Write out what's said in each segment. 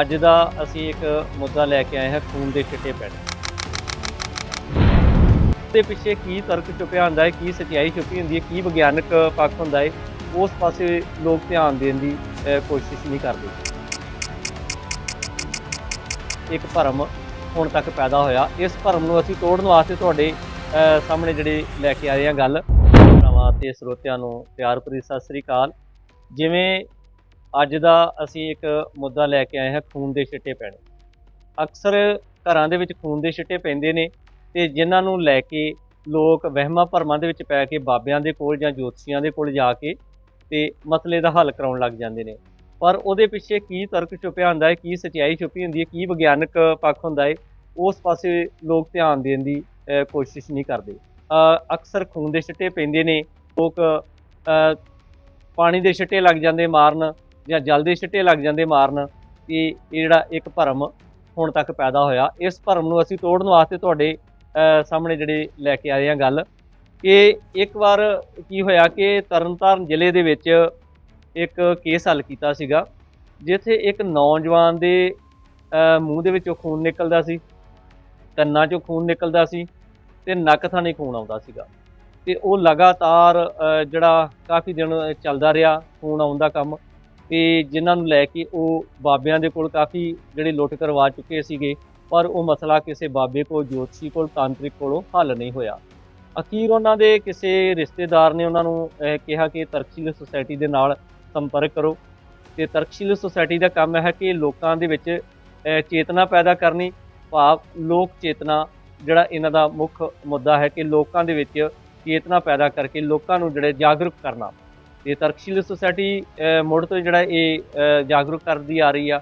ਅੱਜ ਦਾ ਅਸੀਂ ਇੱਕ ਮੁੱਦਾ ਲੈ ਕੇ ਆਏ ਹਾਂ, ਖੂਨ ਦੇ ਚਿੱਟੇ ਪੈਣ ਦੇ ਪਿੱਛੇ ਕੀ ਤਰਕ ਛੁਪਿਆ ਹੁੰਦਾ ਹੈ, ਕੀ ਸਚਾਈ ਛੁਪੀ ਹੁੰਦੀ ਹੈ, ਕੀ ਵਿਗਿਆਨਕ ਪੱਖ ਹੁੰਦਾ ਹੈ, ਉਸ ਪਾਸੇ ਲੋਕ ਧਿਆਨ ਦੇਣ ਦੀ ਕੋਸ਼ਿਸ਼ ਨਹੀਂ ਕਰਦੇ। ਇੱਕ ਭਰਮ ਹੁਣ ਤੱਕ ਪੈਦਾ ਹੋਇਆ। ਇਸ ਭਰਮ ਨੂੰ ਅਸੀਂ ਤੋੜਨ ਵਾਸਤੇ ਤੁਹਾਡੇ ਸਾਹਮਣੇ ਜਿਹੜੇ ਲੈ ਕੇ ਆਏ ਹਾਂ ਗੱਲ। ਭਰਾਵਾਂ ਤੇ ਸਰੋਤਿਆਂ ਨੂੰ ਪਿਆਰ ਭਰੀ ਸਤਿ ਸ੍ਰੀ ਅਕਾਲ। ਜਿਵੇਂ ਅੱਜ ਦਾ ਅਸੀਂ ਇੱਕ ਮੁੱਦਾ ਲੈ ਕੇ ਆਏ ਹਾਂ ਖੂਨ ਦੇ ਛਿੱਟੇ ਪੈਣੇ। ਅਕਸਰ ਘਰਾਂ ਦੇ ਵਿੱਚ ਖੂਨ ਦੇ ਛਿੱਟੇ ਪੈਂਦੇ ਨੇ ਤੇ ਜਿਨ੍ਹਾਂ ਨੂੰ ਲੈ ਕੇ ਲੋਕ ਵਹਿਮਾਂ ਭਰਮਾਂ ਦੇ ਵਿੱਚ ਪੈ ਕੇ ਬਾਬਿਆਂ ਦੇ ਕੋਲ ਜਾਂ ਜੋਤਸ਼ੀਆਂ ਦੇ ਕੋਲ ਜਾ ਕੇ ਤੇ ਮਸਲੇ ਦਾ ਹੱਲ ਕਰਾਉਣ ਲੱਗ ਜਾਂਦੇ ਨੇ। ਪਰ ਉਹਦੇ ਪਿੱਛੇ ਕੀ ਤਰਕ ਛੁਪਿਆ ਹੁੰਦਾ ਹੈ, ਕੀ ਸਚਾਈ ਛੁਪੀ ਹੁੰਦੀ ਹੈ, ਕੀ ਵਿਗਿਆਨਕ ਪੱਖ ਹੁੰਦਾ ਹੈ, ਉਸ ਪਾਸੇ ਲੋਕ ਧਿਆਨ ਦੇਣ ਦੀ ਕੋਸ਼ਿਸ਼ ਨਹੀਂ ਕਰਦੇ। ਅਕਸਰ ਖੂਨ ਦੇ ਛਿੱਟੇ ਪੈਂਦੇ ਨੇ, ਲੋਕ ਪਾਣੀ ਦੇ ਛਿੱਟੇ ਲੱਗ ਜਾਂਦੇ ਮਾਰਨ ਜਾਂ ਜਲਦੀ ਦੇ ਛਿੱਟੇ ਲੱਗ ਜਾਂਦੇ ਮਾਰਨ ਕਿ ਇਹ ਜਿਹੜਾ ਇੱਕ ਭਰਮ ਹੁਣ ਤੱਕ ਪੈਦਾ ਹੋਇਆ, ਇਸ ਭਰਮ ਨੂੰ ਅਸੀਂ ਤੋੜਨ ਵਾਸਤੇ ਤੁਹਾਡੇ ਸਾਹਮਣੇ ਜਿਹੜੇ ਲੈ ਕੇ ਆਏ ਹਾਂ ਗੱਲ। ਕਿ ਇੱਕ ਵਾਰ ਕੀ ਹੋਇਆ ਕਿ ਤਰਨਤਾਰਨ ਜ਼ਿਲ੍ਹੇ ਦੇ ਵਿੱਚ ਇੱਕ ਕੇਸ ਹੱਲ ਕੀਤਾ ਸੀਗਾ, ਜਿੱਥੇ ਇੱਕ ਨੌਜਵਾਨ ਦੇ ਮੂੰਹ ਦੇ ਵਿੱਚੋਂ ਖੂਨ ਨਿਕਲਦਾ ਸੀ, ਕੰਨਾਂ 'ਚੋਂ ਖੂਨ ਨਿਕਲਦਾ ਸੀ ਤੇ ਨੱਕ ਥਾਣੀ ਖੂਨ ਆਉਂਦਾ ਸੀਗਾ। ਤੇ ਉਹ ਲਗਾਤਾਰ ਜਿਹੜਾ ਕਾਫੀ ਦਿਨ ਚੱਲਦਾ ਰਿਹਾ ਖੂਨ ਆਉਣ ਦਾ ਕੰਮ ਤੇ ਜਿਨ੍ਹਾਂ ਨੂੰ ਲੈ ਕੇ ਉਹ ਬਾਬਿਆਂ ਦੇ ਕੋਲ ਕਾਫੀ ਜਿਹੜੇ ਲੁੱਟ ਕਰਵਾ ਚੁੱਕੇ ਸੀਗੇ, ਪਰ ਉਹ ਮਸਲਾ ਕਿਸੇ ਬਾਬੇ ਕੋਲ, ਜੋਤਸ਼ੀ ਕੋਲ, ਤਾਂਤਰਿਕ ਕੋਲੋਂ ਹੱਲ ਨਹੀਂ ਹੋਇਆ। ਅਖੀਰ ਉਹਨਾਂ ਦੇ ਕਿਸੇ ਰਿਸ਼ਤੇਦਾਰ ਨੇ ਉਹਨਾਂ ਨੂੰ ਕਿਹਾ ਕਿ ਤਰਕਸ਼ੀਲ ਸੁਸਾਇਟੀ ਦੇ ਨਾਲ ਸੰਪਰਕ ਕਰੋ ਤੇ ਤਰਕਸ਼ੀਲ ਸੁਸਾਇਟੀ ਦਾ ਕੰਮ ਹੈ ਕਿ ਲੋਕਾਂ ਦੇ ਵਿੱਚ ਚੇਤਨਾ ਪੈਦਾ ਕਰਨੀ, ਭਾਵ ਲੋਕ ਚੇਤਨਾ ਜਿਹੜਾ ਇਹਨਾਂ ਦਾ ਮੁੱਖ ਮੁੱਦਾ ਹੈ ਕਿ ਲੋਕਾਂ ਦੇ ਵਿੱਚ ਚੇਤਨਾ ਪੈਦਾ ਕਰਕੇ ਲੋਕਾਂ ਨੂੰ ਜਿਹੜੇ ਜਾਗਰੂਕ ਕਰਨਾ। ਤੇ ਤਰਕਸ਼ੀਲ ਸੁਸਾਇਟੀ ਅਹ, ਮੁੜ ਤੋਂ ਜਿਹੜਾ ਇਹ ਜਾਗਰੂਕ ਕਰਦੀ ਆ ਰਹੀ ਆ।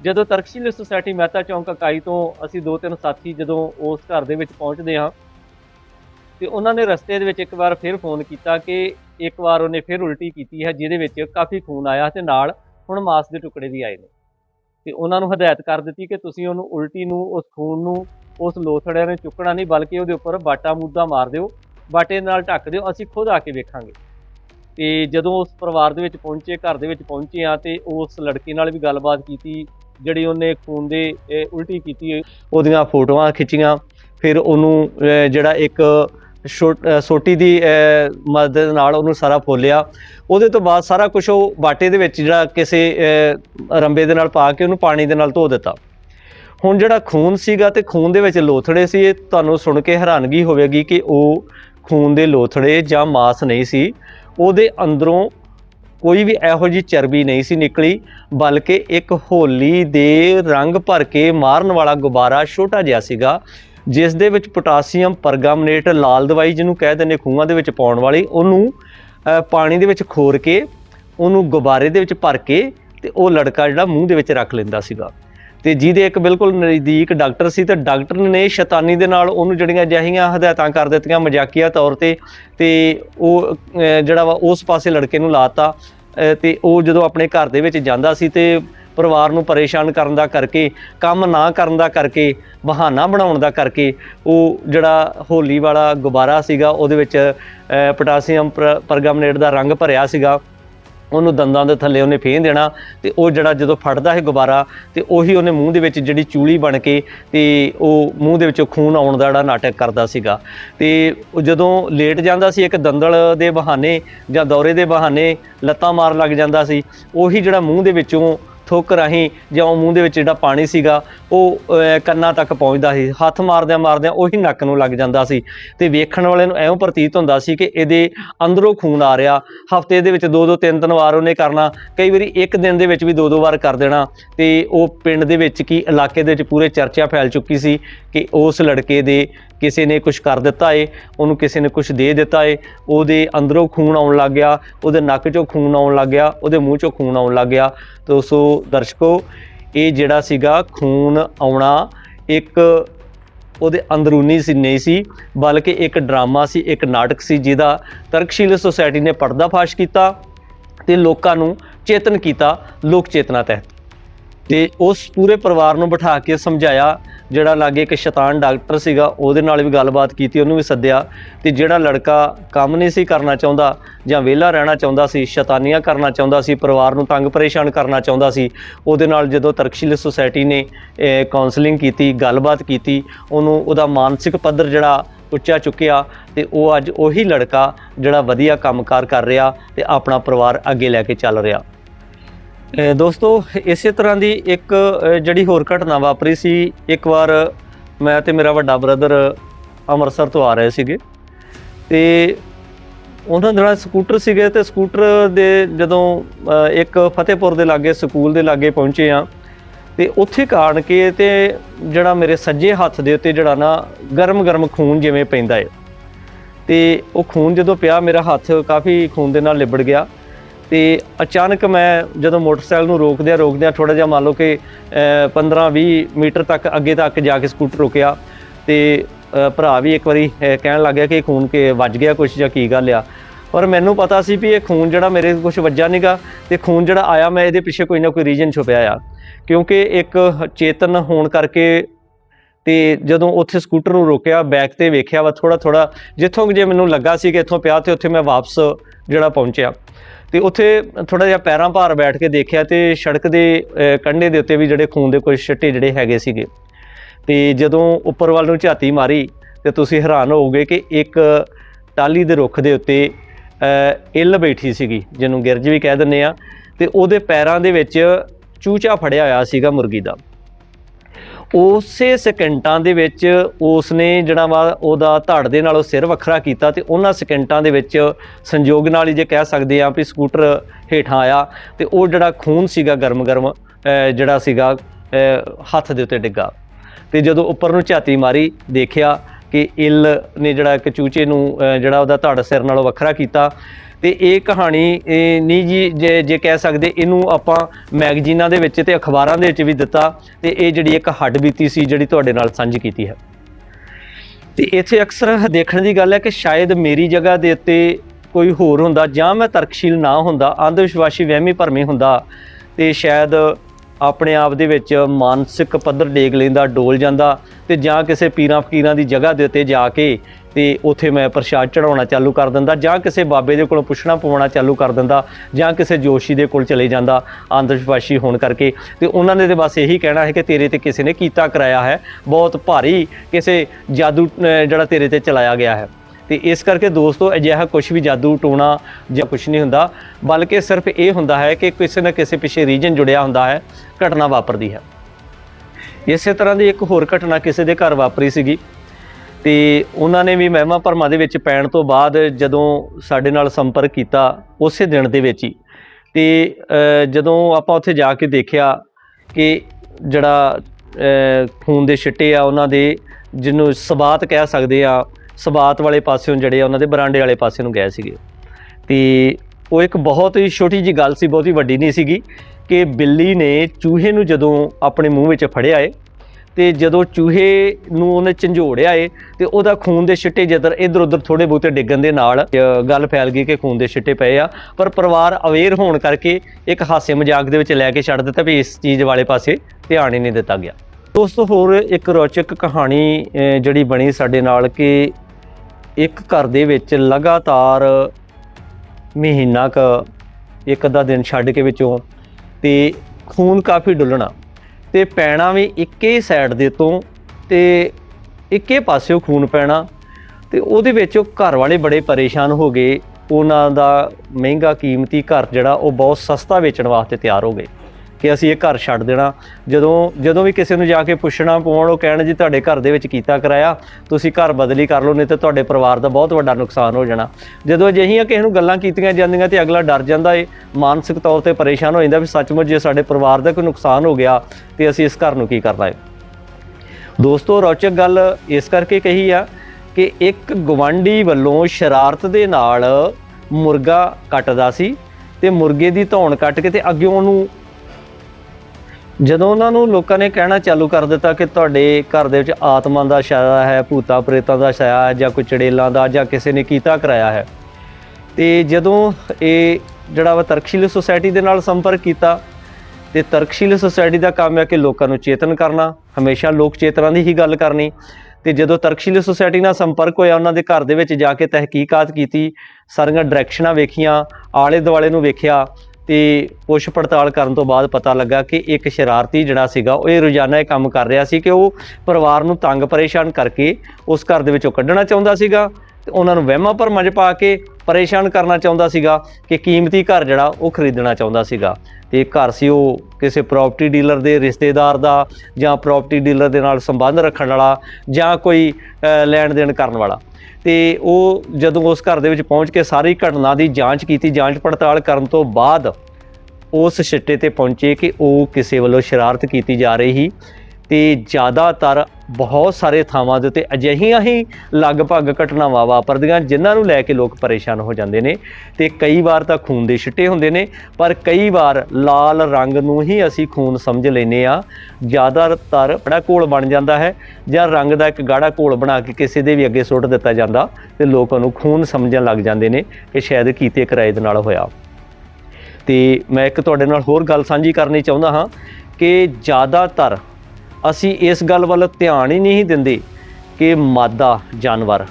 ਜਦੋਂ ਤਰਕਸ਼ੀਲ ਸੁਸਾਇਟੀ ਮਹਿਤਾ ਚੌਂਕ ਇਕਾਈ ਤੋਂ ਅਸੀਂ ਦੋ ਤਿੰਨ ਸਾਥੀ ਜਦੋਂ ਉਸ ਘਰ ਦੇ ਵਿੱਚ ਪਹੁੰਚਦੇ ਹਾਂ ਤੇ ਉਹਨਾਂ ਨੇ ਰਸਤੇ ਦੇ ਵਿੱਚ ਇੱਕ ਵਾਰ ਫਿਰ ਫੋਨ ਕੀਤਾ ਕਿ ਇੱਕ ਵਾਰ ਉਹਨੇ ਫਿਰ ਉਲਟੀ ਕੀਤੀ ਹੈ ਜਿਹਦੇ ਵਿੱਚ ਕਾਫੀ ਖੂਨ ਆਇਆ ਤੇ ਨਾਲ ਹੁਣ ਮਾਸ ਦੇ ਟੁਕੜੇ ਵੀ ਆਏ ਨੇ। ਤੇ ਉਹਨਾਂ ਨੂੰ ਹਦਾਇਤ ਕਰ ਦਿੱਤੀ ਕਿ ਤੁਸੀਂ ਉਹਨੂੰ ਉਲਟੀ ਨੂੰ ਉਸ ਖੂਨ ਨੂੰ ਉਸ ਲੋਥੜਿਆਂ ਨੇ ਚੁੱਕਣਾ ਨਹੀਂ ਬਲਕਿ ਉਹਦੇ ਉੱਪਰ ਬਾਟਾ ਮੁੱਦਾ ਮਾਰ ਦਿਓ ਬਾਟੇ ਨਾਲ ਢੱਕ ਦਿਓ ਅਸੀਂ ਖੁਦ ਆ ਕੇ ਵੇਖਾਂਗੇ। ਤੇ ਜਦੋਂ ਉਸ ਪਰਿਵਾਰ ਦੇ ਵਿੱਚ ਪਹੁੰਚੇ, ਘਰ ਦੇ ਵਿੱਚ ਪਹੁੰਚੇ ਆ ਤੇ ਉਸ ਲੜਕੇ ਨਾਲ ਵੀ ਗੱਲਬਾਤ ਕੀਤੀ, ਜਿਹੜੀ ਉਹਨੇ ਖੂਨ ਦੇ ਉਲਟੀ ਕੀਤੀ, ਉਹਦੀਆਂ ਫੋਟੋਆਂ ਖਿੱਚੀਆਂ, ਫਿਰ ਉਹਨੂੰ ਜਿਹੜਾ ਇੱਕ ਛੋਟ- ਸੋਟੀ ਦੀ ਮਦਦ ਨਾਲ ਉਹਨੂੰ ਸਾਰਾ ਫੋਲਿਆ। ਉਹਦੇ ਤੋਂ ਬਾਅਦ ਸਾਰਾ ਕੁਝ ਉਹ ਬਾਟੇ ਦੇ ਵਿੱਚ ਜਿਹੜਾ ਕਿਸੇ ਰੰਬੇ ਦੇ ਨਾਲ ਪਾ ਕੇ ਉਹਨੂੰ ਪਾਣੀ ਦੇ ਨਾਲ ਧੋ ਦਿੱਤਾ। ਹੁਣ ਜਿਹੜਾ ਖੂਨ ਸੀਗਾ ਤੇ ਖੂਨ ਦੇ ਵਿੱਚ ਲੋਥੜੇ ਸੀ, ਇਹ ਤੁਹਾਨੂੰ ਸੁਣ ਕੇ ਹੈਰਾਨਗੀ ਹੋਵੇਗੀ ਕਿ ਉਹ ਖੂਨ ਦੇ ਲੋਥੜੇ ਜਾਂ ਮਾਸ ਨਹੀਂ ਸੀ। ਉਹਦੇ ਅੰਦਰੋਂ ਕੋਈ ਵੀ ਇਹੋ ਜਿਹੀ ਚਰਬੀ ਨਹੀਂ ਸੀ ਨਿਕਲੀ, ਬਲਕਿ ਇੱਕ ਹੋਲੀ ਦੇ ਰੰਗ ਭਰ ਕੇ ਮਾਰਨ ਵਾਲਾ ਗੁਬਾਰਾ ਛੋਟਾ ਜਿਹਾ ਸੀਗਾ, ਜਿਸ ਦੇ ਵਿੱਚ ਪੋਟਾਸੀਅਮ ਪਰਗਾਮਨੇਟ ਲਾਲ ਦਵਾਈ ਜਿਹਨੂੰ ਕਹਿ ਦਿੰਦੇ ਖੂਹਾਂ ਦੇ ਵਿੱਚ ਪਾਉਣ ਵਾਲੀ, ਉਹਨੂੰ ਪਾਣੀ ਦੇ ਵਿੱਚ ਖੋਰ ਕੇ, ਉਹਨੂੰ ਗੁਬਾਰੇ ਦੇ ਵਿੱਚ ਭਰ ਕੇ ਤੇ ਉਹ ਲੜਕਾ ਜਿਹੜਾ ਮੂੰਹ ਦੇ ਵਿੱਚ ਰੱਖ ਲੈਂਦਾ ਸੀਗਾ। ਤੇ ਜਿਹਦੇ ਇੱਕ ਬਿਲਕੁਲ ਨਜ਼ਦੀਕ ਡਾਕਟਰ ਸੀ ਤੇ ਡਾਕਟਰ ਨੇ ਸ਼ੈਤਾਨੀ ਦੇ ਨਾਲ ਉਹਨੂੰ ਜਿਹੜੀਆਂ ਅਜਿਹੀਆਂ ਹਦਾਇਤਾਂ ਕਰ ਦਿੱਤੀਆਂ ਮਜ਼ਾਕੀਆ ਤੌਰ ਤੇ ਤੇ ਉਹ ਜਿਹੜਾ ਵਾ ਉਸ ਪਾਸੇ ਲੜਕੇ ਨੂੰ ਲਾਤਾ ਅਹ, ਤੇ ਉਹ ਜਦੋਂ ਆਪਣੇ ਘਰ ਦੇ ਵਿੱਚ ਜਾਂਦਾ ਸੀ ਤੇ ਪਰਿਵਾਰ ਨੂੰ ਪਰੇਸ਼ਾਨ ਕਰਨ ਦਾ ਕਰਕੇ ਕੰਮ ਨਾ ਕਰਨ ਦਾ ਕਰਕੇ ਬਹਾਨਾ ਬਣਾਉਣ ਦਾ ਕਰਕੇ ਉਹ ਜਿਹੜਾ ਹੋਲੀ ਵਾਲਾ ਗੁਬਾਰਾ ਸੀਗਾ ਉਹਦੇ ਵਿੱਚ ਪੋਟਾਸੀਅਮ ਪਰਗਮਨੇਟ ਦਾ ਰੰਗ ਭਰਿਆ ਸੀਗਾ। ਉਹਨੂੰ ਦੰਦਾਂ ਦੇ ਥੱਲੇ ਉਹਨੇ ਫੇਂ ਦੇਣਾ ਤੇ ਉਹ ਜਿਹੜਾ ਜਦੋਂ ਫਟਦਾ ਹੈ ਗੁਬਾਰਾ ਤੇ ਉਹੀ ਉਹਨੇ ਮੂੰਹ ਦੇ ਵਿੱਚ ਜਿਹੜੀ ਚੂਲੀ ਬਣ ਕੇ ਤੇ ਉਹ ਮੂੰਹ ਦੇ ਵਿੱਚੋਂ ਖੂਨ ਆਉਣ ਦਾ ਜਿਹੜਾ ਨਾਟਕ ਕਰਦਾ ਸੀਗਾ। ਤੇ ਉਹ ਜਦੋਂ ਲੇਟ ਜਾਂਦਾ ਸੀ ਇੱਕ ਦੰਦਲ ਦੇ ਬਹਾਨੇ ਜਾਂ ਦੌਰੇ ਦੇ ਬਹਾਨੇ ਲੱਤਾਂ ਮਾਰ ਲੱਗ ਜਾਂਦਾ ਸੀ, ਉਹੀ ਜਿਹੜਾ ਮੂੰਹ ਦੇ ਵਿੱਚੋਂ ਥੁੱਕ ਰਾਹੀਂ ਜਾਂ ਉਹ ਮੂੰਹ ਦੇ ਵਿੱਚ ਜਿਹੜਾ ਪਾਣੀ ਸੀਗਾ ਉਹ ਕੰਨਾਂ ਤੱਕ ਪਹੁੰਚਦਾ ਸੀ। ਹੱਥ ਮਾਰਦਿਆਂ ਮਾਰਦਿਆਂ ਉਹੀ ਨੱਕ ਨੂੰ ਲੱਗ ਜਾਂਦਾ ਸੀ ਤੇ ਵੇਖਣ ਵਾਲੇ ਨੂੰ ਐਵੇਂ ਪ੍ਰਤੀਤ ਹੁੰਦਾ ਸੀ ਕਿ ਇਹਦੇ ਅੰਦਰੋਂ ਖੂਨ ਆ ਰਿਹਾ। ਹਫ਼ਤੇ ਦੇ ਵਿੱਚ ਦੋ ਦੋ ਤਿੰਨ ਤਿੰਨ ਵਾਰ ਉਹਨੇ ਕਰਨਾ, ਕਈ ਵਾਰੀ ਇੱਕ ਦਿਨ ਦੇ ਵਿੱਚ ਵੀ ਦੋ ਦੋ ਵਾਰ ਕਰ ਦੇਣਾ ਤੇ ਉਹ ਪਿੰਡ ਦੇ ਵਿੱਚ ਕੀ ਇਲਾਕੇ ਦੇ ਵਿੱਚ ਪੂਰੇ ਚਰਚਾ ਫੈਲ ਚੁੱਕੀ ਸੀ ਕਿ ਉਸ ਲੜਕੇ ਦੇ ਕਿਸੇ ਨੇ ਕੁਝ ਕਰ ਦਿੱਤਾ ਏ, ਉਹਨੂੰ ਕਿਸੇ ਨੇ ਕੁਝ ਦੇ ਦਿੱਤਾ ਏ। ਉਹਦੇ ਅੰਦਰੋਂ ਖੂਨ ਆਉਣ ਲੱਗ ਗਿਆ, ਉਹਦੇ ਨੱਕ 'ਚੋਂ ਖੂਨ ਆਉਣ ਲੱਗ ਗਿਆ, ਉਹਦੇ ਮੂੰਹ 'ਚੋਂ ਖੂਨ ਆਉਣ ਲੱਗ ਗਿਆ। ਤੋ ਸੋ ਦਰਸ਼ਕੋ ਇਹ ਜਿਹੜਾ ਸੀਗਾ ਖੂਨ ਆਉਣਾ ਇੱਕ ਉਹਦੇ ਅੰਦਰੂਨੀ ਸੀ, ਨਹੀਂ ਸੀ, ਬਲਕਿ ਇੱਕ ਡਰਾਮਾ ਸੀ, ਇੱਕ ਨਾਟਕ ਸੀ, ਜਿਹਦਾ ਤਰਕਸ਼ੀਲ ਸੁਸਾਇਟੀ ਨੇ ਪਰਦਾਫਾਸ਼ ਕੀਤਾ ਤੇ ਲੋਕਾਂ ਨੂੰ ਚੇਤਨ ਕੀਤਾ, ਲੋਕ ਚੇਤਨਾ ਤਹਿਤ। ਤੇ ਉਸ ਪੂਰੇ ਪਰਿਵਾਰ ਨੂੰ ਬਿਠਾ ਕੇ ਸਮਝਾਇਆ ਜਿਹੜਾ ਲਾਗੇ ਇੱਕ ਸ਼ੈਤਾਨ ਡਾਕਟਰ ਸੀਗਾ, ਉਹਦੇ ਨਾਲ ਵੀ ਗੱਲਬਾਤ ਕੀਤੀ, ਉਹਨੂੰ ਵੀ ਸੱਦਿਆ ਤੇ ਜਿਹੜਾ ਲੜਕਾ ਕੰਮ ਨਹੀਂ ਸੀ ਕਰਨਾ ਚਾਹੁੰਦਾ ਜਾਂ ਵਿਹਲਾ ਰਹਿਣਾ ਚਾਹੁੰਦਾ ਸੀ, ਸ਼ੈਤਾਨੀਆਂ ਕਰਨਾ ਚਾਹੁੰਦਾ ਸੀ, ਪਰਿਵਾਰ ਨੂੰ ਤੰਗ ਪਰੇਸ਼ਾਨ ਕਰਨਾ ਚਾਹੁੰਦਾ ਸੀ, ਉਹਦੇ ਨਾਲ ਜਦੋਂ ਤਰਕਸ਼ੀਲ ਸੁਸਾਇਟੀ ਨੇ ਕਾਉਂਸਲਿੰਗ ਕੀਤੀ, ਗੱਲਬਾਤ ਕੀਤੀ, ਉਹਨੂੰ ਉਹਦਾ ਮਾਨਸਿਕ ਪੱਧਰ ਜਿਹੜਾ ਉੱਚਾ ਚੁੱਕਿਆ ਤੇ ਉਹ ਅੱਜ ਉਹੀ ਲੜਕਾ ਜਿਹੜਾ ਵਧੀਆ ਕੰਮਕਾਰ ਕਰ ਰਿਹਾ ਤੇ ਆਪਣਾ ਪਰਿਵਾਰ ਅੱਗੇ ਲੈ ਕੇ ਚੱਲ ਰਿਹਾ। ਦੋਸਤੋ, ਇਸੇ ਤਰ੍ਹਾਂ ਦੀ ਇੱਕ ਜਿਹੜੀ ਹੋਰ ਘਟਨਾ ਵਾਪਰੀ ਸੀ, ਇੱਕ ਵਾਰ ਮੈਂ ਤੇ ਮੇਰਾ ਵੱਡਾ ਬ੍ਰਦਰ ਅੰਮ੍ਰਿਤਸਰ ਤੋਂ ਆ ਰਹੇ ਸੀਗੇ। ਤੇ ਉਹਨਾਂ ਦੇ ਨਾਲ ਸਕੂਟਰ ਸੀਗੇ ਤੇ ਸਕੂਟਰ ਦੇ ਜਦੋਂ ਇੱਕ ਫਤਿਹਪੁਰ ਦੇ ਲਾਗੇ, ਸਕੂਲ ਦੇ ਲਾਗੇ ਪਹੁੰਚੇ ਆ ਤੇ ਉੱਥੇ ਕਾਣ ਕੇ ਤੇ ਜਿਹੜਾ ਮੇਰੇ ਸੱਜੇ ਹੱਥ ਦੇ ਉੱਤੇ ਜਿਹੜਾ ਨਾ ਗਰਮ ਗਰਮ ਖੂਨ ਜਿਵੇਂ ਪੈਂਦਾ ਹੈ ਤੇ ਉਹ ਖੂਨ ਜਦੋਂ ਪਿਆ, ਮੇਰਾ ਹੱਥ ਕਾਫੀ ਖੂਨ ਦੇ ਨਾਲ ਲਿਬੜ ਗਿਆ। ਤੇ ਅਚਾਨਕ ਮੈਂ ਜਦੋਂ ਮੋਟਰਸਾਈਕਲ ਨੂੰ ਰੋਕਦਿਆਂ ਰੋਕਦਿਆਂ ਥੋੜਾ ਜਿਹਾ ਮੰਨ ਲਓ ਕਿ 15-20 ਮੀਟਰ ਤੱਕ ਅੱਗੇ ਤੱਕ ਜਾ ਕੇ ਸਕੂਟਰ ਰੁਕਿਆ ਤੇ ਭਰਾ ਵੀ ਇੱਕ ਵਾਰੀ ਕਹਿਣ ਲੱਗ ਗਿਆ ਕਿ ਖੂਨ ਕੇ ਵੱਜ ਗਿਆ ਕੁਛ ਜਾਂ ਕੀ ਗੱਲ ਆ। ਪਰ ਮੈਨੂੰ ਪਤਾ ਸੀ ਵੀ ਇਹ ਖੂਨ ਜਿਹੜਾ ਮੇਰੇ ਕੁਝ ਵੱਜਾ ਨਹੀਂਗਾ ਤੇ ਖੂਨ ਜਿਹੜਾ ਆਇਆ ਮੈਂ ਇਹਦੇ ਪਿੱਛੇ ਕੋਈ ਨਾ ਕੋਈ ਰੀਜਨ ਛੁਪਿਆ ਆ। ਕਿਉਂਕਿ ਇੱਕ ਚੇਤਨ ਹੋਣ ਕਰਕੇ ਤੇ ਜਦੋਂ ਉੱਥੇ ਸਕੂਟਰ ਨੂੰ ਰੋਕਿਆ, ਬੈਕ ਤੇ ਵੇਖਿਆ ਵਾ ਥੋੜਾ ਥੋੜਾ ਜਿੱਥੋਂ ਜੇ ਮੈਨੂੰ ਲੱਗਾ ਸੀ ਕਿ ਇੱਥੋਂ ਪਿਆ ਤੇ ਉੱਥੇ ਮੈਂ ਵਾਪਸ ਜਿਹੜਾ ਪਹੁੰਚਿਆ। ਤੇ ਉੱਥੇ ਥੋੜਾ ਜਿਹਾ ਪੈਰਾਂ ਭਾਰ ਬੈਠ ਕੇ ਦੇਖਿਆ ਤੇ ਸੜਕ ਦੇ ਕੰਢੇ ਦੇ ਉੱਤੇ ਵੀ ਜਿਹੜੇ ਖੂਨ ਦੇ ਕੁਝ ਛਿੱਟੇ ਜਿਹੜੇ ਹੈਗੇ ਸੀਗੇ। ਤੇ ਜਦੋਂ ਉੱਪਰ ਵੱਲ ਨੂੰ ਝਾਤੀ ਮਾਰੀ ਤੇ ਤੁਸੀਂ ਹੈਰਾਨ ਹੋਵੋਗੇ ਕਿ ਇੱਕ ਟਾਲੀ ਦੇ ਰੁੱਖ ਦੇ ਉੱਤੇ ਅਹ, ਇੱਲ ਬੈਠੀ ਸੀਗੀ ਜਿਹਨੂੰ ਗਿਰਜ ਵੀ ਕਹਿ ਦਿੰਦੇ ਆ। ਤੇ ਉਹਦੇ ਪੈਰਾਂ ਦੇ ਵਿੱਚ ਚੂਚਾ ਫੜਿਆ ਹੋਇਆ ਸੀਗਾ ਮੁਰਗੀ ਦਾ। ਉਸੇ ਸਕਿੰਟਾਂ ਦੇ ਵਿੱਚ ਉਸਨੇ ਜਿਹੜਾ ਵਾ ਉਹਦਾ ਧੜ ਦੇ ਨਾਲੋਂ ਸਿਰ ਵੱਖਰਾ ਕੀਤਾ ਤੇ ਉਹਨਾਂ ਸਕਿੰਟਾਂ ਦੇ ਵਿੱਚ ਸੰਯੋਗ ਨਾਲ ਹੀ ਜੇ ਕਹਿ ਸਕਦੇ ਆ ਵੀ ਸਕੂਟਰ ਹੇਠਾਂ ਆਇਆ ਤੇ ਉਹ ਜਿਹੜਾ ਖੂਨ ਸੀਗਾ ਗਰਮ ਗਰਮ ਜਿਹੜਾ ਸੀਗਾ ਹੱਥ ਦੇ ਉੱਤੇ ਡਿੱਗਾ। ਤੇ ਜਦੋਂ ਉੱਪਰ ਨੂੰ ਝਾਤੀ ਮਾਰੀ, ਦੇਖਿਆ ਕਿ ਇੱਲ ਨੇ ਜਿਹੜਾ ਇੱਕ ਚੂਚੇ ਨੂੰ ਜਿਹੜਾ ਉਹਦਾ ਧੜ ਸਿਰ ਨਾਲੋਂ ਵੱਖਰਾ ਕੀਤਾ ਤੇ ਇਹ ਕਹਾਣੀ ਨਹੀਂ ਜੀ, ਜੇ ਜੇ ਕਹਿ ਸਕਦੇ ਇਹਨੂੰ ਆਪਾਂ ਮੈਗਜ਼ੀਨਾਂ ਦੇ ਵਿੱਚ ਤੇ ਅਖਬਾਰਾਂ ਦੇ ਵਿੱਚ ਵੀ ਦਿੱਤਾ ਤੇ ਇਹ ਜਿਹੜੀ ਇੱਕ ਹੱਡ ਬੀਤੀ ਸੀ ਜਿਹੜੀ ਤੁਹਾਡੇ ਨਾਲ ਸਾਂਝੀ ਕੀਤੀ ਹੈ। ਤੇ ਇੱਥੇ ਅਕਸਰ ਦੇਖਣ ਦੀ ਗੱਲ ਹੈ ਕਿ ਸ਼ਾਇਦ ਮੇਰੀ ਜਗ੍ਹਾ ਦੇ ਉੱਤੇ ਕੋਈ ਹੋਰ ਹੁੰਦਾ ਜਾਂ ਮੈਂ ਤਰਕਸ਼ੀਲ ਨਾ ਹੁੰਦਾ ਅੰਧ ਵਿਸ਼ਵਾਸੀ ਵਹਿਮੀ ਭਰਮੀ ਹੁੰਦਾ ਤੇ ਸ਼ਾਇਦ ਆਪਣੇ ਆਪ ਦੇ ਵਿੱਚ ਮਾਨਸਿਕ ਪੱਧਰ ਡੇਗ ਲੈਂਦਾ, ਡੋਲ ਜਾਂਦਾ ਤੇ ਜਾਂ ਕਿਸੇ ਪੀਰਾਂ ਫਕੀਰਾਂ ਦੀ ਜਗ੍ਹਾ ਦੇ ਉੱਤੇ ਜਾ ਕੇ ਤੇ ਉੱਥੇ ਮੈਂ ਪ੍ਰਸ਼ਾਦ ਚੜਾਉਣਾ ਚਾਲੂ ਕਰ ਦਿੰਦਾ, ਜਾਂ ਕਿਸੇ ਬਾਬੇ ਦੇ ਕੋਲ ਪੁੱਛਣਾ ਪਵਾਉਣਾ ਚਾਲੂ ਕਰ ਦਿੰਦਾ, ਜਾਂ ਕਿਸੇ ਜੋਸ਼ੀ ਦੇ ਕੋਲ ਚਲੇ ਜਾਂਦਾ ਅੰਧ ਵਿਸ਼ਵਾਸੀ ਹੋਣ ਕਰਕੇ। ਤੇ ਉਹਨਾਂ ਨੇ ਤੇ ਬਸ ਇਹੀ ਕਹਿਣਾ ਹੈ ਕਿ ਤੇਰੇ ਤੇ ਕਿਸੇ ਨੇ ਕੀਤਾ ਕਰਾਇਆ ਹੈ, ਬਹੁਤ ਭਾਰੀ ਕਿਸੇ ਜਾਦੂ ਜਿਹੜਾ ਤੇਰੇ ਤੇ ਚਲਾਇਆ ਗਿਆ ਹੈ। ਤੇ ਇਸ ਕਰਕੇ ਦੋਸਤੋ, ਅਜਿਹਾ ਕੁਝ ਵੀ ਜਾਦੂ ਟੋਣਾ ਜਾਂ ਕੁਝ ਨਹੀਂ ਹੁੰਦਾ, ਬਲਕਿ ਸਿਰਫ ਇਹ ਹੁੰਦਾ ਹੈ ਕਿ ਕਿਸੇ ਨਾ ਕਿਸੇ ਪਿੱਛੇ ਰੀਜਨ ਜੁੜਿਆ ਹੁੰਦਾ ਹੈ, ਘਟਨਾ ਵਾਪਰਦੀ ਹੈ। ਇਸੇ ਤਰ੍ਹਾਂ ਦੀ ਇੱਕ ਹੋਰ ਘਟਨਾ ਕਿਸੇ ਦੇ ਘਰ ਵਾਪਰੀ ਸੀਗੀ। ਤੇ ਉਹਨਾਂ ਨੇ ਵੀ ਮਹਿਮਾ ਭਰਮਾਂ ਦੇ ਵਿੱਚ ਪੈਣ ਤੋਂ ਬਾਅਦ ਜਦੋਂ ਸਾਡੇ ਨਾਲ ਸੰਪਰਕ ਕੀਤਾ, ਉਸੇ ਦਿਨ ਦੇ ਵਿੱਚ ਹੀ। ਤੇ ਜਦੋਂ ਆਪਾਂ ਉੱਥੇ ਜਾ ਕੇ ਦੇਖਿਆ ਕਿ ਜਿਹੜਾ ਖੂਨ ਦੇ ਛਿੱਟੇ ਆ, ਉਹਨਾਂ ਦੇ ਜਿਹਨੂੰ ਸਬਾਤ ਕਹਿ ਸਕਦੇ ਆ, ਸਬਾਤ ਵਾਲੇ ਪਾਸਿਓਂ ਜਿਹੜੇ ਆ, ਉਹਨਾਂ ਦੇ ਬਰਾਂਡੇ ਵਾਲੇ ਪਾਸੇ ਨੂੰ ਗਏ ਸੀਗੇ। ਤੇ ਉਹ ਇੱਕ ਬਹੁਤ ਹੀ ਛੋਟੀ ਜੀ ਗੱਲ ਸੀ, ਬਹੁਤੀ ਵੱਡੀ ਨਹੀਂ ਸੀਗੀ ਕਿ ਬਿੱਲੀ ਨੇ ਚੂਹੇ ਨੂੰ ਜਦੋਂ ਆਪਣੇ ਮੂੰਹ ਵਿੱਚ ਫੜਿਆ ਏ ਤੇ ਜਦੋਂ ਚੂਹੇ ਨੂੰ ਉਹਨੇ ਝੰਜੋੜਿਆ ਏ, ਤੇ ਉਹਦਾ ਖੂਨ ਦੇ ਛਿੱਟੇ ਜਦਰ ਇਧਰ ਉਧਰ ਥੋੜੇ ਬਹੁਤੇ ਡਿੱਗਣ ਦੇ ਨਾਲ ਗੱਲ ਫੈਲ ਗਈ ਕਿ ਖੂਨ ਦੇ ਛਿੱਟੇ ਪਏ ਆ। ਪਰ ਪਰਿਵਾਰ ਅਵੇਅਰ ਹੋਣ ਕਰਕੇ ਇੱਕ ਹਾਸੇ ਮਜ਼ਾਕ ਦੇ ਵਿੱਚ ਲੈ ਕੇ ਛੱਡ ਦਿੱਤਾ ਵੀ ਇਸ ਚੀਜ਼ ਵਾਲੇ ਪਾਸੇ ਧਿਆਨ ਹੀ ਨਹੀਂ ਦਿੱਤਾ ਗਿਆ। ਦੋਸਤੋ, ਹੋਰ ਇੱਕ ਰੌਚਕ ਕਹਾਣੀ ਜਿਹੜੀ ਬਣੀ ਸਾਡੇ ਨਾਲ ਕਿ ਇੱਕ ਘਰ ਦੇ ਵਿੱਚ ਲਗਾਤਾਰ ਮਹੀਨਾ ਕ, ਇੱਕ ਅੱਧਾ ਦਿਨ ਛੱਡ ਕੇ ਵਿੱਚੋਂ ਤੇ ਖੂਨ ਕਾਫੀ ਡੁੱਲਣਾ। ਤੇ ਪੈਣਾ ਵੀ ਇੱਕੇ ਸਾਈਡ ਦੇ ਤੋਂ ਤੇ ਇੱਕੇ ਪਾਸਿਓਂ ਖੂਨ ਪੈਣਾ ਤੇ ਉਹਦੇ ਵਿੱਚ ਉਹ ਘਰ ਵਾਲੇ ਬੜੇ ਪਰੇਸ਼ਾਨ ਹੋ ਗਏ। ਉਹਨਾਂ ਦਾ ਮਹਿੰਗਾ ਕੀਮਤੀ ਘਰ ਜਿਹੜਾ ਉਹ ਬਹੁਤ ਸਸਤਾ ਵੇਚਣ ਵਾਸਤੇ ਤਿਆਰ ਹੋ ਗਏ। ਕਿ ਅਸੀਂ ਇਹ ਘਰ ਛੱਡ ਦੇਣਾ। ਜਦੋਂ ਜਦੋਂ ਵੀ ਕਿਸੇ ਨੂੰ ਜਾ ਕੇ ਪੁੱਛਣਾ ਪਾਉਣ ਉਹ ਕਹਿਣ ਜੀ ਤੁਹਾਡੇ ਘਰ ਦੇ ਵਿੱਚ ਕੀਤਾ ਕਰਾਇਆ, ਤੁਸੀਂ ਘਰ ਬਦਲੀ ਕਰ ਲਓ, ਨਹੀਂ ਤੇ ਤੁਹਾਡੇ ਪਰਿਵਾਰ ਦਾ ਬਹੁਤ ਵੱਡਾ ਨੁਕਸਾਨ ਹੋ ਜਾਣਾ। ਜਦੋਂ ਅਜਿਹੀਆਂ ਕਿਸੇ ਨੂੰ ਗੱਲਾਂ ਕੀਤੀਆਂ ਜਾਂਦੀਆਂ ਤੇ ਅਗਲਾ ਡਰ ਜਾਂਦਾ ਏ, ਮਾਨਸਿਕ ਤੌਰ ਤੇ ਪਰੇਸ਼ਾਨ ਹੋ ਜਾਂਦਾ ਵੀ ਸੱਚਮੁੱਚ ਜੇ ਸਾਡੇ ਪਰਿਵਾਰ ਦਾ ਕੋਈ ਨੁਕਸਾਨ ਹੋ ਗਿਆ, ਤੇ ਅਸੀਂ ਇਸ ਘਰ ਨੂੰ ਕੀ ਕਰਨਾ ਏ ਦੋਸਤੋ, ਰੌਚਕ ਗੱਲ ਇਸ ਕਰਕੇ ਕਹੀ ਆ ਕਿ ਇੱਕ ਗਵਾਂਢੀ ਵੱਲੋਂ ਸ਼ਰਾਰਤ ਦੇ ਨਾਲ ਮੁਰਗਾ ਕੱਟਦਾ ਸੀ ਤੇ ਮੁਰਗੇ ਦੀ ਧੌਣ ਕੱਟ ਕੇ ਤੇ ਅੱਗੇ ਉਹਨੂੰ ਜਦੋਂ ਉਹਨਾਂ ਨੂੰ ਲੋਕਾਂ ਨੇ ਕਹਿਣਾ ਚਾਲੂ ਕਰ ਦਿੱਤਾ ਕਿ ਤੁਹਾਡੇ ਘਰ ਦੇ ਵਿੱਚ ਆਤਮਾ ਦਾ ਛਾਇਆ ਹੈ, ਭੂਤਾਂ ਪ੍ਰੇਤਾਂ ਦਾ ਛਾਇਆ ਹੈ ਜਾਂ ਕੋਈ ਚੜੇਲਾਂ ਦਾ ਜਾਂ ਕਿਸੇ ਨੇ ਕੀਤਾ ਕਰਾਇਆ ਹੈ, ਤੇ ਜਦੋਂ ਇਹ ਜਿਹੜਾ ਵਾ ਤਰਕਸ਼ੀਲ ਸੁਸਾਇਟੀ ਦੇ ਨਾਲ ਸੰਪਰਕ ਕੀਤਾ, ਤੇ ਤਰਕਸ਼ੀਲ ਸੁਸਾਇਟੀ ਦਾ ਕੰਮ ਹੈ ਕਿ ਲੋਕਾਂ ਨੂੰ ਚੇਤਨ ਕਰਨਾ, ਹਮੇਸ਼ਾ ਲੋਕ ਚੇਤਨਾ ਦੀ ਹੀ ਗੱਲ ਕਰਨੀ, ਤੇ ਜਦੋਂ ਤਰਕਸ਼ੀਲ ਸੁਸਾਇਟੀ ਨਾਲ ਸੰਪਰਕ ਹੋਇਆ, ਉਹਨਾਂ ਦੇ ਘਰ ਦੇ ਵਿੱਚ ਜਾ ਕੇ ਤਹਿਕੀਕਾਤ ਕੀਤੀ, ਸਾਰੀਆਂ ਡਾਇਰੈਕਸ਼ਨਾਂ ਵੇਖੀਆਂ ਆਲੇ ਦੁਆਲੇ ਨੂੰ ਵੇਖਿਆ ਤੇ ਪੁੱਛ ਪੜਤਾਲ ਕਰਨ ਤੋਂ ਬਾਅਦ ਪਤਾ ਲੱਗਾ ਕਿ ਇੱਕ ਸ਼ਰਾਰਤੀ ਜਿਹੜਾ ਸੀਗਾ, ਉਹ ਇਹ ਰੋਜ਼ਾਨਾ ਇਹ ਕੰਮ ਕਰ ਰਿਹਾ ਸੀ ਕਿ ਉਹ ਪਰਿਵਾਰ ਨੂੰ ਤੰਗ ਪਰੇਸ਼ਾਨ ਕਰਕੇ ਉਸ ਘਰ ਦੇ ਵਿੱਚੋਂ ਕੱਢਣਾ ਚਾਹੁੰਦਾ ਸੀਗਾ ਤੇ ਉਹਨਾਂ ਨੂੰ ਵਹਿਮਾਂ ਭਰਮਾਂ 'ਚ ਪਾ ਕੇ ਪਰੇਸ਼ਾਨ ਕਰਨਾ ਚਾਹੁੰਦਾ ਸੀਗਾ ਕਿ ਕੀਮਤੀ ਘਰ ਜਿਹੜਾ ਉਹ ਖਰੀਦਣਾ ਚਾਹੁੰਦਾ ਸੀਗਾ। ਤੇ ਘਰ ਸੀ ਉਹ ਕਿਸੇ ਪ੍ਰਾਪਰਟੀ ਡੀਲਰ ਦੇ, ਰਿਸ਼ਤੇਦਾਰ ਦਾ ਜਾਂ ਪ੍ਰਾਪਰਟੀ ਡੀਲਰ ਦੇ ਨਾਲ ਸੰਬੰਧ ਰੱਖਣ ਵਾਲਾ ਜਾਂ ਕੋਈ ਲੈਣ ਦੇਣ ਕਰਨ ਵਾਲਾ। ਤੇ ਉਹ ਜਦੋਂ ਉਸ ਘਰ ਦੇ ਵਿੱਚ ਪਹੁੰਚ ਕੇ ਸਾਰੀ ਘਟਨਾ ਦੀ ਜਾਂਚ ਕੀਤੀ, ਜਾਂਚ ਪੜਤਾਲ ਕਰਨ ਤੋਂ ਬਾਅਦ ਉਸ ਸਿੱਟੇ ਤੇ ਪਹੁੰਚੇ ਕਿ ਉਹ ਕਿਸੇ ਵੱਲੋਂ ਸ਼ਰਾਰਤ ਕੀਤੀ ਜਾ ਰਹੀ ਸੀ। ਤੇ ਜ਼ਿਆਦਾਤਰ ਬਹੁਤ ਸਾਰੇ ਥਾਵਾਂ ਦੇ ਉੱਤੇ ਅਜਿਹੀਆਂ ਹੀ ਲਗਭਗ ਘਟਨਾਵਾਂ ਵਾਪਰਦੀਆਂ, ਜਿਨ੍ਹਾਂ ਨੂੰ ਲੈ ਕੇ ਲੋਕ ਪਰੇਸ਼ਾਨ ਹੋ ਜਾਂਦੇ ਨੇ ਤੇ ਕਈ ਵਾਰ ਤਾਂ ਖੂਨ ਦੇ ਛਿੱਟੇ ਹੁੰਦੇ ਨੇ, ਪਰ ਕਈ ਵਾਰ ਲਾਲ ਰੰਗ ਨੂੰ ਹੀ ਅਸੀਂ ਖੂਨ ਸਮਝ ਲੈਨੇ ਆ ਜ਼ਿਆਦਾਤਰ ਬੜਾ ਘੋਲ ਬਣ ਜਾਂਦਾ ਹੈ ਜਾਂ ਰੰਗ ਦਾ ਇੱਕ ਗਾੜਾ ਘੋਲ ਬਣਾ ਕੇ ਕਿਸੇ ਦੇ ਵੀ ਅੱਗੇ ਸੁੱਟ ਦਿੱਤਾ ਜਾਂਦਾ ਤੇ ਲੋਕ ਉਹਨੂੰ ਖੂਨ ਸਮਝਣ ਲੱਗ ਜਾਂਦੇ ਨੇ ਕਿ ਸ਼ਾਇਦ ਕੀਤੇ ਕਿਰਾਏ ਦੇ ਨਾਲ ਹੋਇਆ। ਤੇ ਮੈਂ ਇੱਕ ਤੁਹਾਡੇ ਨਾਲ ਹੋਰ ਗੱਲ ਸਾਂਝੀ ਕਰਨੀ ਚਾਹੁੰਦਾ ਹਾਂ ਕਿ ਜ਼ਿਆਦਾਤਰ ਅਸੀਂ ਇਸ ਗੱਲ ਵੱਲ ਧਿਆਨ ਹੀ ਨਹੀਂ ਦਿੰਦੇ ਕਿ ਮਾਦਾ ਜਾਨਵਰ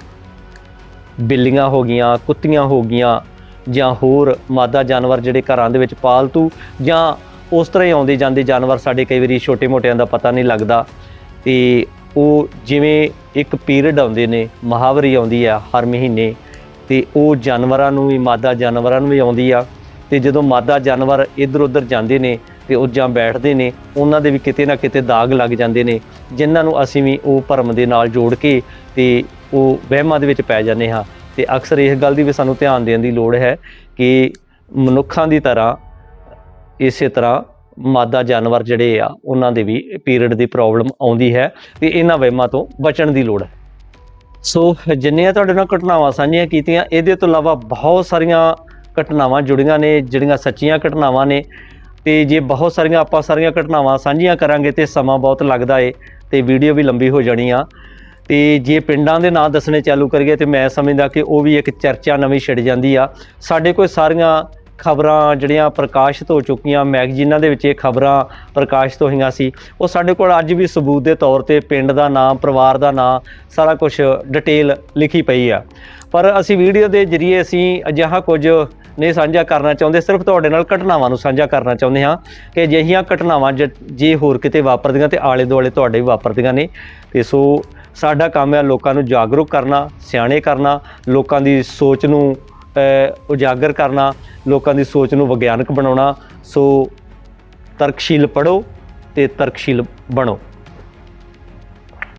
ਬਿੱਲੀਆਂ ਹੋ ਗਈਆਂ, ਕੁੱਤੀਆਂ ਹੋ ਗਈਆਂ ਜਾਂ ਹੋਰ ਮਾਦਾ ਜਾਨਵਰ ਜਿਹੜੇ ਘਰਾਂ ਦੇ ਵਿੱਚ ਪਾਲਤੂ ਜਾਂ ਉਸ ਤਰ੍ਹਾਂ ਹੀ ਆਉਂਦੇ ਜਾਂਦੇ ਜਾਨਵਰ ਸਾਡੇ ਕਈ ਵਾਰੀ ਛੋਟੇ ਮੋਟਿਆਂ ਦਾ ਪਤਾ ਨਹੀਂ ਲੱਗਦਾ। ਤੇ ਉਹ ਜਿਵੇਂ ਇੱਕ ਪੀਰੀਅਡ ਆਉਂਦੇ ਨੇ, ਮਹਾਵਰੀ ਆਉਂਦੀ ਆ ਹਰ ਮਹੀਨੇ, ਤੇ ਉਹ ਜਾਨਵਰਾਂ ਨੂੰ ਵੀ, ਮਾਦਾ ਜਾਨਵਰਾਂ ਨੂੰ ਵੀ ਆਉਂਦੀ ਆ। ਤੇ ਜਦੋਂ ਮਾਦਾ ਜਾਨਵਰ ਇੱਧਰ ਉੱਧਰ ਜਾਂਦੇ ਨੇ ਤੇ ਉਹ ਜਾਂ ਬੈਠਦੇ ਨੇ, ਉਹਨਾਂ ਦੇ ਵੀ ਕਿਤੇ ਨਾ ਕਿਤੇ ਦਾਗ ਲੱਗ ਜਾਂਦੇ ਨੇ, ਜਿਨ੍ਹਾਂ ਨੂੰ ਅਸੀਂ ਵੀ ਉਹ ਭਰਮ ਦੇ ਨਾਲ ਜੋੜ ਕੇ ਤੇ ਉਹ ਵਹਿਮਾਂ ਦੇ ਵਿੱਚ ਪੈ ਜਾਂਦੇ ਹਾਂ। ਤੇ ਅਕਸਰ ਇਸ ਗੱਲ ਦੀ ਵੀ ਸਾਨੂੰ ਧਿਆਨ ਦੇਣ ਦੀ ਲੋੜ ਹੈ ਕਿ ਮਨੁੱਖਾਂ ਦੀ ਤਰ੍ਹਾਂ, ਇਸੇ ਤਰ੍ਹਾਂ ਮਾਦਾ ਜਾਨਵਰ ਜਿਹੜੇ ਆ, ਉਹਨਾਂ ਦੇ ਵੀ ਪੀਰੀਅਡ ਦੀ ਪ੍ਰੋਬਲਮ ਆਉਂਦੀ ਹੈ ਤੇ ਇਹਨਾਂ ਵਹਿਮਾਂ ਤੋਂ ਬਚਣ ਦੀ ਲੋੜ ਹੈ। ਸੋ ਜਿੰਨੀਆਂ ਤੁਹਾਡੇ ਨਾਲ ਘਟਨਾਵਾਂ ਸਾਂਝੀਆਂ ਕੀਤੀਆਂ, ਇਹਦੇ ਤੋਂ ਇਲਾਵਾ ਬਹੁਤ ਸਾਰੀਆਂ ਘਟਨਾਵਾਂ ਜੁੜੀਆਂ ਨੇ, ਜਿਹੜੀਆਂ ਸੱਚੀਆਂ ਘਟਨਾਵਾਂ ਨੇ ਤੇ ਜੇ ਬਹੁਤ ਸਾਰੀਆਂ ਆਪਾਂ ਸਾਰੀਆਂ ਘਟਨਾਵਾਂ ਸਾਂਝੀਆਂ ਕਰਾਂਗੇ ਤੇ ਸਮਾਂ ਬਹੁਤ ਲੱਗਦਾ ਏ ਤੇ ਵੀਡੀਓ ਵੀ ਲੰਬੀ ਹੋ ਜਾਣੀ ਆ। ਤੇ ਜੇ ਪਿੰਡਾਂ ਦੇ ਨਾਂ ਦੱਸਣੇ ਚਾਲੂ ਕਰੀਏ ਤੇ ਮੈਂ ਸਮਝਦਾ ਕਿ ਉਹ ਵੀ ਇੱਕ ਚਰਚਾ ਨਵੀਂ ਛਿੜ ਜਾਂਦੀ ਆ। ਸਾਡੇ ਕੋਲ ਸਾਰੀਆਂ ਖਬਰਾਂ ਜਿਹੜੀਆਂ ਪ੍ਰਕਾਸ਼ਿਤ ਹੋ ਚੁੱਕੀਆਂ, ਮੈਗਜ਼ੀਨਾਂ ਦੇ ਵਿੱਚ ਇਹ ਖਬਰਾਂ ਪ੍ਰਕਾਸ਼ਿਤ ਹੋਈਆਂ ਸੀ। ਉਹ ਸਾਡੇ ਕੋਲ ਅੱਜ ਵੀ ਸਬੂਤ ਦੇ ਤੌਰ ਤੇ ਪਿੰਡ ਦਾ ਨਾਮ ਪਰਿਵਾਰ ਦਾ ਨਾਮ ਸਾਰਾ ਕੁਝ ਡਿਟੇਲ ਲਿਖੀ ਪਈ ਆ। ਪਰ ਅਸੀਂ ਵੀਡੀਓ ਦੇ ਜ਼ਰੀਏ ਅਸੀਂ ਅਜਿਹਾ ਕੁਝ ਨਹੀਂ ਸਾਂਝਾ ਕਰਨਾ ਚਾਹੁੰਦੇ, ਸਿਰਫ ਤੁਹਾਡੇ ਨਾਲ ਘਟਨਾਵਾਂ ਨੂੰ ਸਾਂਝਾ ਕਰਨਾ ਚਾਹੁੰਦੇ ਹਾਂ ਕਿ ਅਜਿਹੀਆਂ ਘਟਨਾਵਾਂ ਜ- ਜੇ ਹੋਰ ਕਿਤੇ ਵਾਪਰਦੀਆਂ ਤੇ ਆਲੇ ਦੁਆਲੇ ਤੁਹਾਡੇ ਵੀ ਵਾਪਰਦੀਆਂ ਨੇ। ਤੇ ਸੋ ਸਾਡਾ ਕੰਮ ਹੈ ਲੋਕਾਂ ਨੂੰ ਜਾਗਰੂਕ ਕਰਨਾ, ਸਿਆਣੇ ਕਰਨਾ, ਲੋਕਾਂ ਦੀ ਸੋਚ ਨੂੰ ਉਜਾਗਰ ਕਰਨਾ ਲੋਕਾਂ ਦੀ ਸੋਚ ਨੂੰ ਵਿਗਿਆਨਕ ਬਣਾਉਣਾ। ਸੋ ਤਰਕਸ਼ੀਲ ਪੜੋ ਤੇ ਤਰਕਸ਼ੀਲ ਬਣੋ।